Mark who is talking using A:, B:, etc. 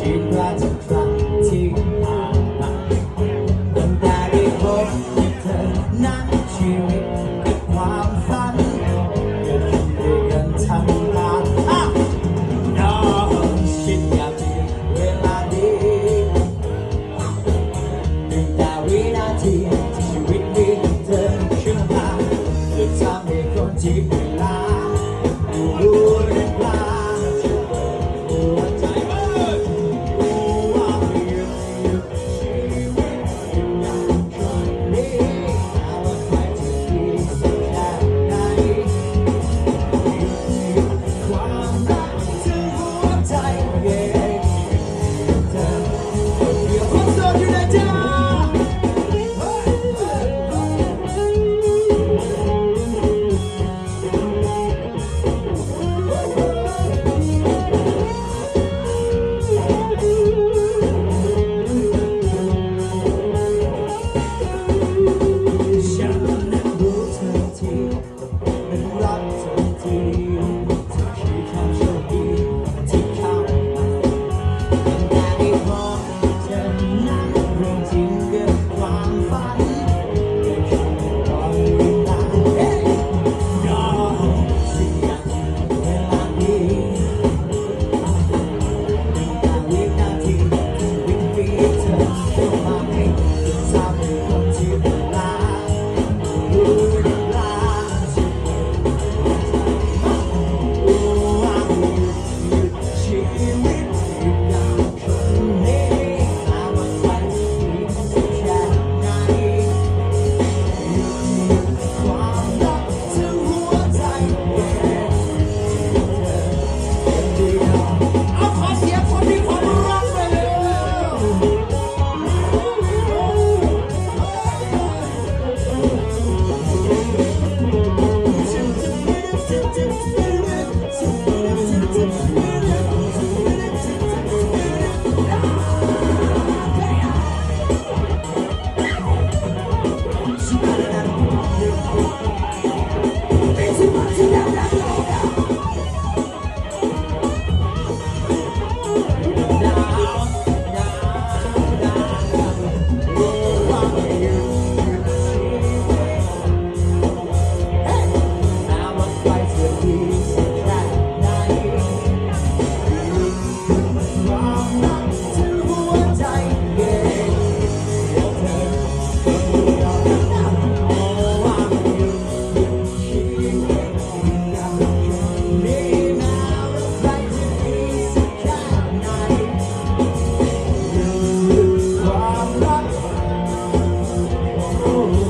A: ชิตราชที่นมาตั้งแต่เธอนั้นชีวิตคืความฝันเกินด้กันทั้งตาอ่องคิดอยากมีเวลาดีตั้งต่วินาทีชีวิตมีเธอขึ้นมาจะทำให้คนที่เวลาดู you. Super oh, oh.